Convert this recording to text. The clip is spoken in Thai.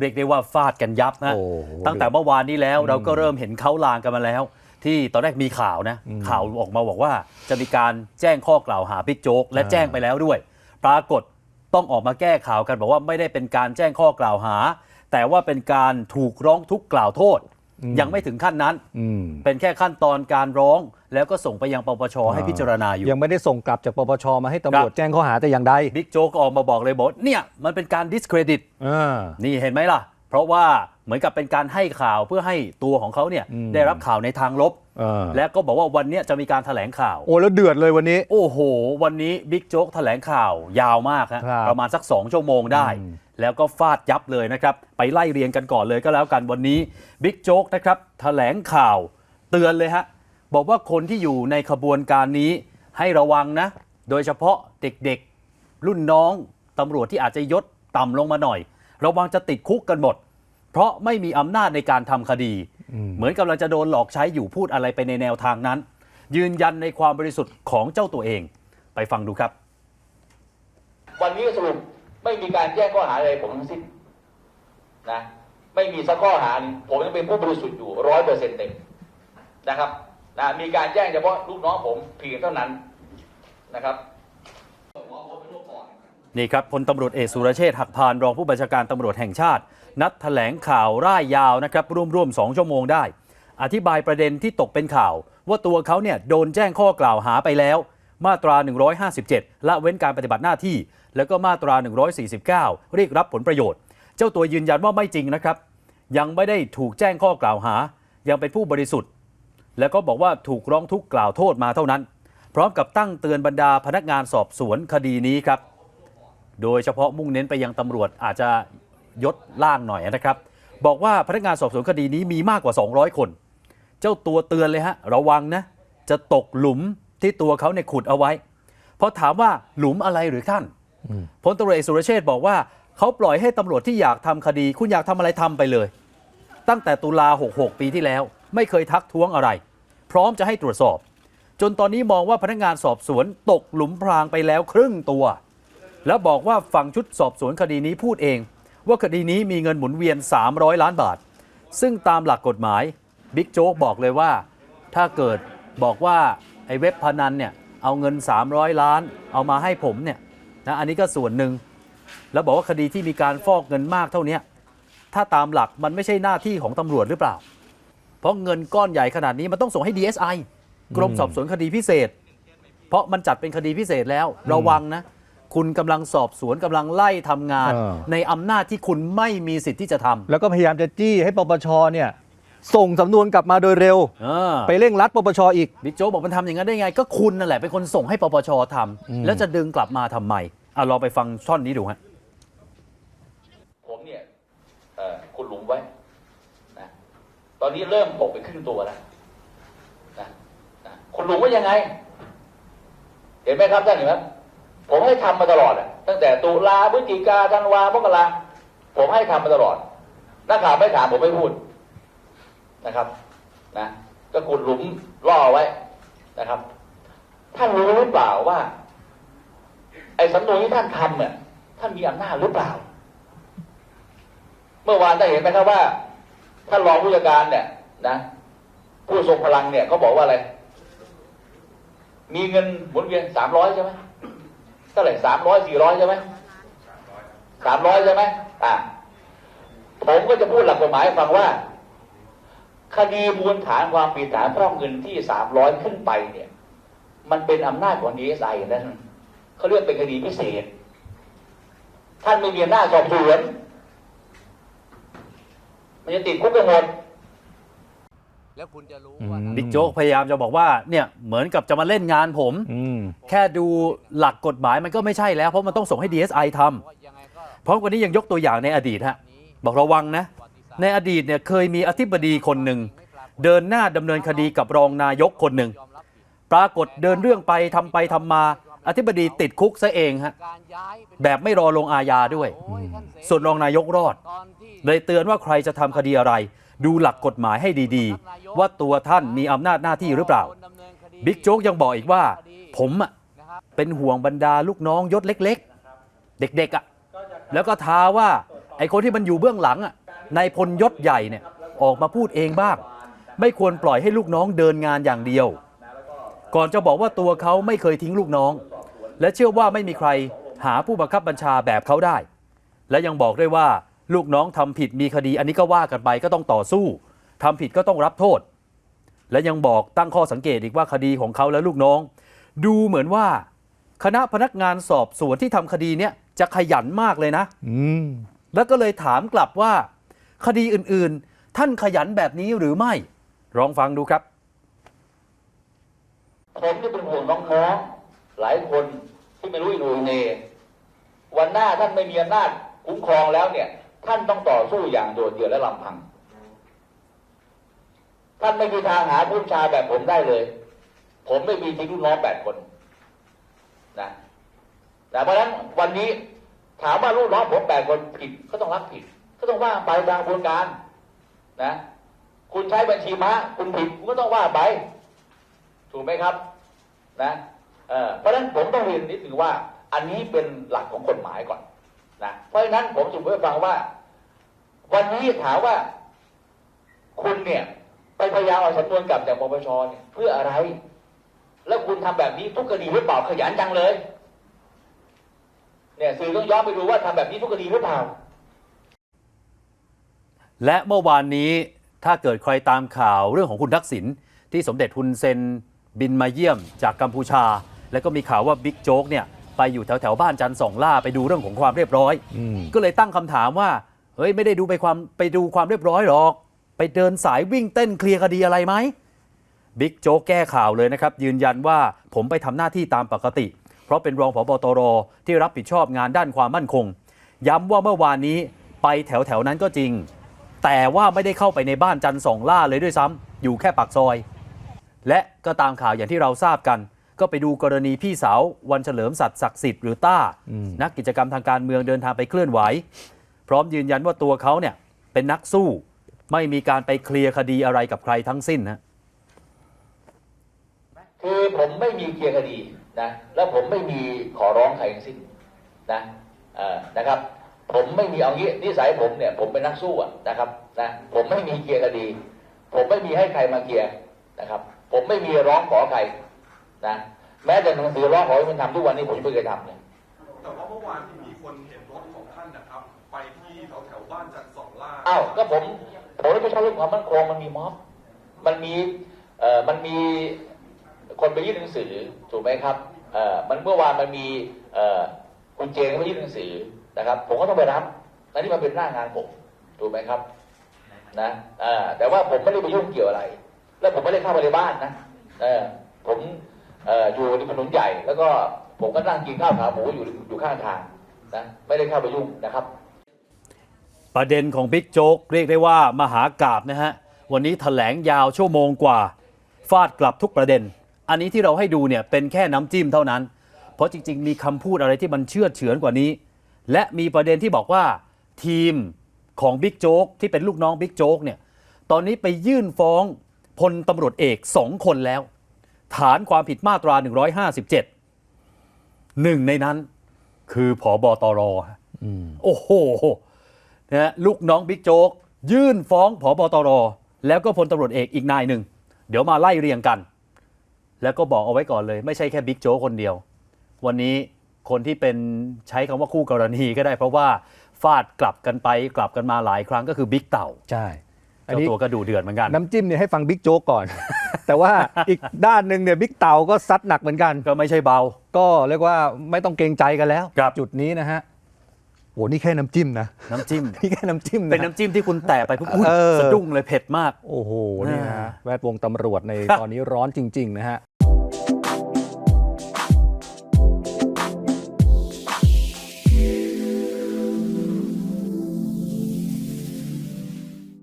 เรียกได้ว่าฟาดกันยับนะโอ้โหตั้งแต่เมื่อวานนี้แล้วเราก็เริ่มเห็นเขาลางกันมาแล้ว ที่ตอนแรกมีข่าวนะอืมข่าวออกมาบอกว่าจะมีการแจ้งข้อกล่าวหาบิ๊กโจ๊กและอ่าแจ้งไปแล้วด้วย ปรากฏต้องออกมาแก้ข่าวกันบอกว่าไม่ได้เป็นการแจ้งข้อกล่าวหา แต่ว่าเป็นการถูกร้องทุกข์กล่าวโทษ ยังไม่ถึงขั้นนั้นอืมเป็นแค่ขั้นตอนการร้อง แล้วก็ส่งไปยังปปชให้พิจารณาอยู่ ยังไม่ได้ส่งกลับจากปปชมาให้ตำรวจครับแจ้งข้อหาแต่อย่างใดบิ๊กโจ๊กก็ออกมาบอกเลยบอกว่าเนี่ยมันเป็นการ discredit อ่านี่เห็นไหมล่ะ เพราะว่าเหมือนกับเป็นการให้ข่าวเพื่อให้ตัวของเขาเนี่ยอืมได้รับข่าวในทางลบเออและก็บอกว่าวันเนี้ยจะมีการแถลงข่าว โอ้แล้วเดือดเลยวันนี้ โอ้โห วันนี้บิ๊กโจ๊กแถลงข่าวยาวมากฮะครับประมาณสัก 2 ชั่วโมงได้อืม แล้วก็ฟาดยับเลยนะครับ ไปไล่เรียงกันก่อนเลยก็แล้วกันวันนี้บิ๊กโจ๊กนะครับแถลงข่าวเตือนเลยฮะบอกว่าคนที่อยู่ในขบวนการนี้ให้ระวังนะ โดยเฉพาะเด็กๆ รุ่นน้องตำรวจที่อาจจะยศต่ำลงมาหน่อย ระวังจะติดคุกกันหมด เพราะไม่มีอำนาจในการทำคดีอืมเหมือนกำลังจะโดนหลอกใช้อยู่พูดอะไรไปในแนวทางนั้น ยืนยันในความบริสุทธิ์ของเจ้าตัวเอง ไปฟังดูครับ วันนี้สรุป ไม่มีการแจ้งข้อหาอะไรผมทั้งสิ้นนะไม่มีสักข้อหาผมยังเป็นผู้บริสุทธิ์อยู่ร้อยเปอร์เซ็นต์เต็มนะครับนะมีการแจ้งเฉพาะลูกน้องผมเพียงเท่านั้นนะครับนี่ครับพลตำรวจเอกสุรเชษฐ์หักพานรองผู้บัญชาการตำรวจแห่งชาติ นัดแถลงข่าวร่ายยาวนะครับร่วมๆ2ชั่วโมงได้ อธิบายประเด็นที่ตกเป็นข่าว ว่าตัวเขาเนี่ยโดนแจ้งข้อกล่าวหาไปแล้ว มาตรา 157 ละเว้นการปฏิบัติหน้าที่ แล้วก็มาตรา 149 เรียกรับผลประโยชน์ เจ้าตัวยืนยันว่าไม่จริงนะครับ ยังไม่ได้ถูกแจ้งข้อกล่าวหา ยังเป็นผู้บริสุทธิ์ แล้วก็บอกว่าถูกร้องทุกข์กล่าวโทษมาเท่านั้น พร้อมกับตั้งเตือนบรรดาพนักงานสอบสวนคดีนี้ครับ โดยเฉพาะมุ่งเน้นไปยังตำรวจอาจจะยศล่างหน่อยนะครับ บอกว่าพนักงานสอบสวนคดีนี้มีมากกว่า 200 คน เจ้าตัวเตือนเลยฮะระวังนะจะตกหลุมที่ตัวเขาเนี่ยขุดเอาไว้พราะถามว่าหลุมอะไรหรือท่าน พลตำรวจเอกสุรเชษบอกว่าเขาปล่อยให้ตำรวจที่อยากทำคดี คุณอยากทำอะไรทำไปเลย ตั้งแต่ตุลา 66 ปีที่แล้ว ไม่เคยทักท้วงอะไร พร้อมจะให้ตรวจสอบ จนตอนนี้มองว่าพนักงานสอบสวนตกหลุมพรางไปแล้วครึ่งตัว แล้วบอกว่าฝั่งชุดสอบสวนคดีนี้พูดเอง ว่าคดีนี้มีเงินหมุนเวียน 300 ล้านบาท ซึ่งตามหลักกฎหมายบิ๊กโจ๊กบอกเลยว่า ถ้าเกิดบอกว่าไอ้เว็บพนันเนี่ยเอาเงิน 300 ล้าน เอามาให้ผมเนี่ย นะอันนี้ก็ส่วนหนึ่งแล้วบอกว่าคดีที่มีการฟอกเงินมากเท่าเนี้ยถ้าตามหลักมันไม่ใช่หน้าที่ของตำรวจหรือเปล่า เพราะเงินก้อนใหญ่ขนาดนี้มันต้องส่งให้ DSI กรมสอบสวนคดีพิเศษ เพราะมันจัดเป็นคดีพิเศษแล้วระวังนะ คุณกำลังสอบสวนกำลังไล่ทำงานเออในอำนาจที่คุณไม่มีสิทธิ์ที่จะทำแล้วก็พยายามจะจี้ให้ปปชเนี่ย ส่งสำนวนกลับมาโดยเร็วเออไปเร่งรัดปปชอีกบิ๊กโจ๊กบอกมันทำอย่างนั้นได้ไง ก็คุณนั่นแหละเป็นคนส่งให้ปปชทำอืมแล้วจะดึงกลับมาทำไมอะลองไปฟังท่อนนี้ดูฮะผมเนี่ยเอ่อขุดหลุมไว้นะตอนนี้เริ่มตกไปครึ่งตัวแล้วนะนะขุดหลุมไว้ยังไง เห็นไหมครับท่านเห็นไหมผมให้ทำมาตลอดอะตั้งแต่ตุลาพฤศจิกาธันวามกราผมให้ทำมาตลอดนักข่าวไม่ถามผมไม่พูด นะครับนะก็ขุดหลุมล่อไว้นะครับ ท่านรู้หรือเปล่าว่า ไอ้สำนวนที่ท่านทำเนี่ยท่านมีอำนาจหรือเปล่า เมื่อวานได้เห็นไหมครับว่าท่านรองผู้จัดการเนี่ย นะผู้ทรงพลังเนี่ยเขาบอกว่าอะไร มีเงินหมุนเวียนสามร้อยใช่ไหมเท่าไหร่สามร้อยสี่ร้อยใช่ไหมสามร้อยใช่ไหมอ่าผมก็จะพูดหลักกฎหมายฟังว่า คดีมูลฐานความผิดฐานฟอกเงินที่สามร้อยขึ้นไปเนี่ย มันเป็นอำนาจของดีเอสไอนั่นเขาเรียกเป็นคดีพิเศษ ท่านไม่มีอำนาจสอบสวนมันจะติดคุกกันหมดแล้วคุณจะรู้อืมว่าบิ๊กโจ๊กพยายามจะบอกว่าเนี่ยเหมือนกับจะมาเล่นงานผมอืมแค่ดูหลักกฎหมายมันก็ไม่ใช่แล้ว เพราะมันต้องส่งให้ DSI ทำว่ายังไงก็พร้อมกันนี้ยังยกตัวอย่างในอดีตฮะนี้บอกระวังนะ ในอดีตเนี่ยเคยมีอธิบดีคนหนึ่งเดินหน้าดำเนินคดีกับรองนายกคนหนึ่งยอมรับผิดปรากฏเดินเรื่องไปทำไปทำมา อธิบดีติดคุกซะเองฮะการย้ายเป็นแบบไม่รอลงอาญาด้วยโอ้ยท่านเสส่วนรองนายกรอดตอนที่เลยเตือนว่าใครจะทำคดีอะไร ดูหลักกฎหมายให้ดีๆ ว่าตัวท่านมีอำนาจหน้าที่หรือเปล่าโดนดำเนินคดีบิ๊กโจ๊กยังบอกอีกว่า ผมอะนะครับเป็นห่วงบรรดาลูกน้องยศเล็ก ๆ เด็กๆอะ่ะแล้วก็ท้าว่าไอ้คนที่มันอยู่เบื้องหลังอะ นายพลยศใหญ่เนี่ยออกมาพูดเองบ้าง ไม่ควรปล่อยให้ลูกน้องเดินงานอย่างเดียว ก่อนจะบอกว่าตัวเขาไม่เคยทิ้งลูกน้อง และเชื่อว่าไม่มีใครหาผู้บังคับบัญชาแบบเขาได้ และยังบอกด้วยว่าลูกน้องทำผิดมีคดี อันนี้ก็ว่ากันไปก็ต้องต่อสู้ทำผิดก็ต้องรับโทษ และยังบอกตั้งข้อสังเกตอีกว่าคดีของเขาและลูกน้อง ดูเหมือนว่า คณะพนักงานสอบสวนที่ทำคดีเนี้ยจะขยันมากเลยนะอืมแล้วก็เลยถามกลับว่า คดีอื่นๆ ท่านขยันแบบนี้หรือไม่ลองฟังดูครับ ผมนี่เป็นห่วงน้องๆหลายคนที่ไม่รู้อินโนเนวันหน้าท่านไม่มีอำนาจคุ้มครองแล้วเนี่ย ท่านต้องต่อสู้อย่างโดดเดี่ยวและลำพัง ท่านไม่มีทางหาผู้ชาแบบผมได้เลย ผมไม่มีทิ้งลูกน้องแปดคนนะแต่เพราะฉะนั้นวันนี้ถามว่าลูกน้องผมแปดคนผิดก็ต้องรับผิด ก็ต้องว่าไปตามกระบวนการนะคุณใช้บัญชีม้าคุณผิดคุณก็ต้องว่าไป ถูกไหมครับนะเออเพราะฉะนั้นผมต้องเรียนนิดหนึ่งว่า อันนี้เป็นหลักของกฎหมายก่อนนะเพราะฉะนั้นผมสรุปให้ฟังว่า วันนี้ถามว่า คุณเนี่ย ไปพยายามเอาสำนวนกลับจากปปชเนี่ยเพื่ออะไร แล้วคุณทำแบบนี้ทุกคดีหรือเปล่าขยันจังเลย เนี่ยสื่อต้องย้อนไปดูว่าทำแบบนี้ทุกคดีหรือเปล่า และเมื่อวานนี้ถ้าเกิดใครตามข่าวเรื่องของคุณทักษิณที่สมเด็จฮุนเซนบินมาเยี่ยมจากกัมพูชา แล้วก็มีข่าวว่าบิ๊กโจ๊กเนี่ยไปอยู่แถวแถวๆบ้านจันทร์สองล่าไปดูเรื่องของความเรียบร้อยอืมก็เลยตั้งคำถามว่าเฮ้ยไม่ได้ดูไปความไปดูความเรียบร้อยหรอก ไปเดินสายวิ่งเต้นเคลียร์คดีอะไรไหมบิ๊กโจ๊กแก้ข่าวเลยนะครับ ยืนยันว่าผมไปทำหน้าที่ตามปกติ เพราะเป็นรองผบตรที่รับผิดชอบงานด้านความมั่นคง ย้ำว่าเมื่อวานนี้ไปแถวแถวๆนั้นก็จริง แต่ว่าไม่ได้เข้าไปในบ้านจันทร์สองล่าเลยด้วยซ้ำอยู่แค่ปากซอย และก็ตามข่าวอย่างที่เราทราบกัน ก็ไปดูกรณีพี่สาววันเฉลิมสัตย์ศักดิ์สิทธิ์หรือต้าอืมนักกิจกรรมทางการเมืองเดินทางไปเคลื่อนไหว พร้อมยืนยันว่าตัวเขาเนี่ยเป็นนักสู้ ไม่มีการไปเคลียร์คดีอะไรกับใครทั้งสิ้นนะคือผมไม่มีเคลียร์คดีนะ แล้วผมไม่มีขอร้องใครทั้งสิ้นนะเอ่อนะครับ ผมไม่มีเอางี้นิสัยผมเนี่ย ผมเป็นนักสู้อะนะครับนะผมไม่มีเคลียร์คดี ผมไม่มีให้ใครมาเคลียร์นะครับ ผมไม่มีร้องขอใครนะแม้แต่หนังสือร้องขอให้มันทำทุกวันนี้ผมยังไม่เคยทำเลยแต่ว่าเมื่อวานที่มีคนเห็นรถของท่านนะครับ ไปที่แถวแถวๆบ้านจันทร์สองล่าอ้าวก็ผมผมไม่ใช่เรื่องความมั่นคงมันมีม็อบมันมีเอ่อมันมีคนไปยื่นหนังสือถูกไหมครับเอ่อมันเมื่อวานมันมีเอ่อคุณเจนเขาไปยื่นหนังสือ นะครับ ผมก็ต้องไปรับนั่นนี่มันเป็นหน้างานผมถูกไหมครับ นะอแต่ว่าผมไม่ได้ไปยุ่งเกี่ยวอะไร แล้วผมไม่ได้เข้าไปในบ้านนะอผมอยู่ริมถนนใหญ่ แล้วก็ผมก็นั่งกินข้าวขาหมูอยู่อยู่ข้างทางนะไม่ได้เข้าไปยุ่งนะครับ ประเด็นของบิ๊กโจ๊กเรียกได้ว่ามหากราบนะฮะวันนี้ถแถลงยาวชั่วโมงกว่า ฟาดกลับทุกประเด็น อันนี้ที่เราให้ดูเนี่ยเป็นแค่น้ำจิ้มเท่านั้น เพราะจริง ๆ มีคำพูดอะไรที่มันเชื่อเฉือนกว่านี้ และมีประเด็นที่บอกว่าทีมของบิ๊กโจ๊กที่เป็นลูกน้องบิ๊กโจ๊กเนี่ยตอนนี้ไปยื่นฟ้องพลตำรวจเอกสองคนแล้ว ฐานความผิดมาตรา 157หนึ่งในนั้นคือผอบอตรฮะอืมโอ้โหนะฮะลูกน้องบิ๊กโจ๊กยื่นฟ้องผบตรแล้วก็พลตำรวจเอกอีกนายหนึ่ง เดี๋ยวมาไล่เรียงกัน แล้วก็บอกเอาไว้ก่อนเลย ไม่ใช่แค่บิ๊กโจ๊กคนเดียว วันนี้ คนที่เป็นใช้คำว่าคู่กรณีก็ได้ เพราะว่าฟาดกลับกันไปกลับกันมาหลายครั้งก็คือบิ๊กเต่าใช่อันเจ้านี้ตัวก็ดูเดือดเหมือนกัน น้ำจิ้มเนี่ยให้ฟังบิ๊กโจ๊กก่อน แต่ว่าอีกด้านหนึ่งเนี่ยบิ๊กเต่าก็ซัดหนักเหมือนกัน ก็ไม่ใช่เบา ก็เรียกว่าไม่ต้องเกรงใจกันแล้วครับจุดนี้นะฮะโอ้นี่แค่น้ำจิ้มนะ น้ำจิ้มนี่แค่น้ำจิ้มเป็นนะน้ำจิ้มที่คุณแตะไปปุ๊บอุ๊ยเออสะดุ้งเลยเผ็ดมาก โอ้โหนี่อ่าฮะแวดวงตำรวจในครับตอนนี้ร้อนจริง ๆ นะฮะ